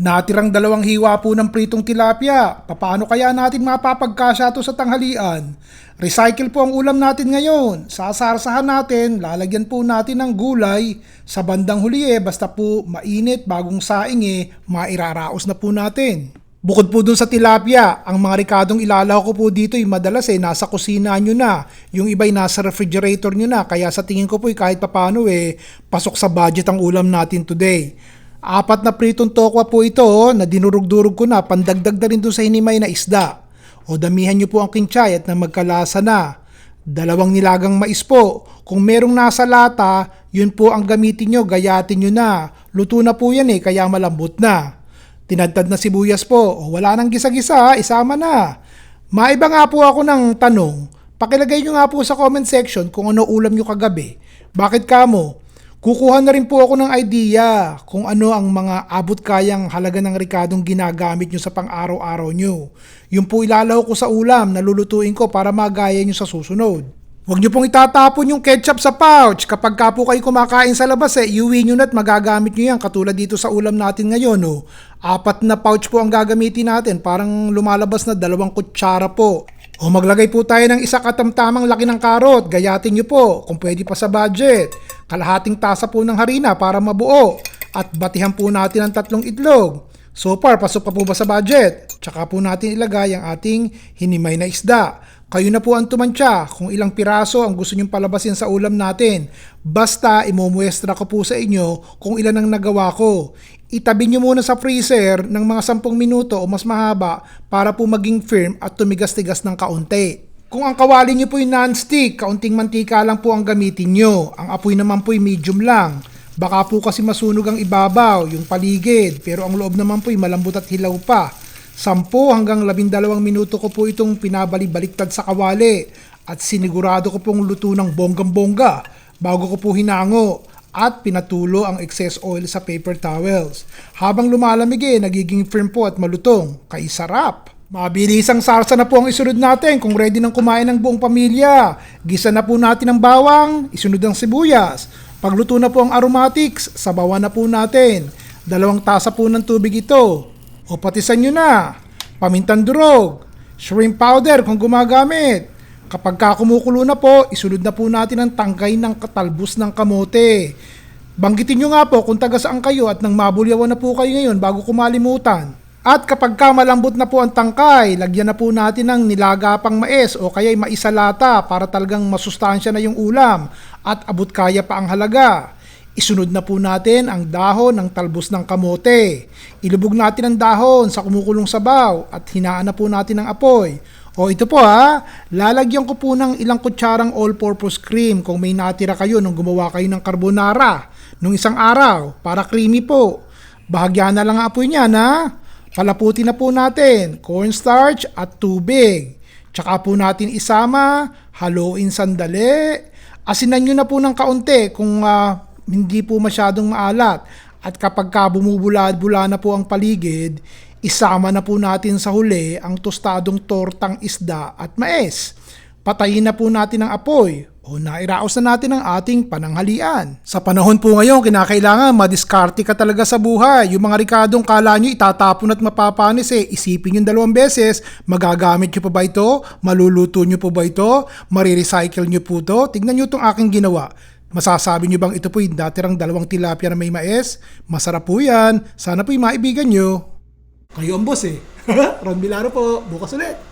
Natirang dalawang hiwa po ng pritong tilapia. Paano kaya natin mapapagkasya to sa tanghalian? Recycle po ang ulam natin ngayon. Sasarsahan natin, lalagyan po natin ng gulay. Sa bandang huli eh, basta po mainit, bagong saing eh, mairaraos na po natin. Bukod po dun sa tilapia, ang mga rikadong ilalaw ko po dito ay madalas eh nasa kusina nyo na. Yung iba'y nasa refrigerator nyo na. Kaya sa tingin ko po eh, kahit papano eh, pasok sa budget ang ulam natin today. Apat na pritong tokwa po ito oh, na dinurog-durog ko na pandagdag na rin doon sa hinimay na isda. O damihan nyo po ang kinchay at na magkalasa na. Dalawang nilagang mais po. Kung merong nasa lata, yun po ang gamitin nyo, gayatin nyo na. Luto na po yan eh, kaya malambot na. Tinadtad na sibuyas po. O wala nang gisa-gisa, isama na. Maiba nga po ako ng tanong. Pakilagay nyo nga po sa comment section kung ano ulam nyo kagabi. Bakit kamo? Kukuha na rin po ako ng idea kung ano ang mga abot kayang halaga ng rikadong ginagamit nyo sa pang-araw-araw nyo. Yung po ilalaw ko sa ulam na lulutuin ko para magaya nyo sa susunod. Huwag nyo pong itatapon yung ketchup sa pouch. Kapag ka po kayo kumakain sa labas eh, iuwi nyo na at magagamit nyo yan. Katulad dito sa ulam natin ngayon. No? Apat na pouch po ang gagamitin natin. Parang lumalabas na dalawang kutsara po. O maglagay po tayo ng isa katamtamang laki ng karot. Gayatin nyo po kung pwede pa sa budget. Kalahating tasa po ng harina para mabuo. At batihan po natin ang tatlong itlog. So far, pasok pa po ba sa budget? Tsaka po natin ilagay ang ating hinimay na isda. Kayo na po ang tumansya kung ilang piraso ang gusto nyong palabasin sa ulam natin. Basta imumuestra ko po sa inyo kung ilan ang nagawa ko. Itabi nyo muna sa freezer ng mga 10 minuto o mas mahaba para po maging firm at tumigas-tigas ng kaunti. Kung ang kawali nyo po yung non-stick, kaunting mantika lang po ang gamitin nyo. Ang apoy naman po medium lang. Baka po kasi masunog ang ibabaw, yung paligid, pero ang loob naman po ay malambot at hilaw pa. 10 hanggang 12 minuto ko po itong pinabalik-baliktad sa kawali at sinigurado ko pong luto ng bonggang-bongga bago ko po hinango at pinatulo ang excess oil sa paper towels. Habang lumalamig eh, nagiging firm po at malutong. Kay sarap! Mabilisang sarsa na po ang isunod natin kung ready nang kumain ng buong pamilya. Gisa na po natin ang bawang, isunod ang sibuyas. Pagluto na po ang aromatics, sabawan na po natin. Dalawang tasa po ng tubig ito. O patisan nyo na. Pamintang durog. Shrimp powder kung gumagamit. Kapag ka kumukulo na po, isunod na po natin ang tangkay ng katalbos ng kamote. Banggitin nyo nga po kung taga saan kayo at nang mabulyawan na po kayo ngayon bago kumalimutan. At kapag ka malambot na po ang tangkay, lagyan na po natin ng nilagapang mais o kaya'y maisalata para talagang masustansya na yung ulam at abot kaya pa ang halaga. Isunod na po natin ang dahon ng talbos ng kamote. Ilubog natin ang dahon sa kumukulong sabaw at hinaan na po natin ang apoy. O ito po ha, lalagyan ko po ng ilang kutsarang all-purpose cream kung may natira kayo nung gumawa kayo ng carbonara nung isang araw para creamy po. Bahagyan na lang ang apoy niyan ha. Palaputin na po natin cornstarch at tubig. Tsaka po natin isama, haluin sandali. Asinan nyo na po ng kaunti kung ah, hindi po masyadong maalat. At kapag ka bumubula-bula na po ang paligid, isama na po natin sa huli ang tostadong tortang isda at mais. Patayin na po natin ang apoy o nairaos na natin ang ating pananghalian. Sa panahon po ngayon, kinakailangan madiskarte ka talaga sa buhay. Yung mga rikadong kala nyo itatapon at mapapanis eh, isipin yung dalawang beses, magagamit nyo pa ba ito? Maluluto nyo po ba ito? Marirecycle nyo po ito? Tignan nyo itong aking ginawa. Masasabi nyo bang ito po yung datirang dalawang tilapia na may mais? Masarap po yan. Sana po yung maibigan nyo. Kayo ang boss eh. Ron Bilaro po. Bukas ulit.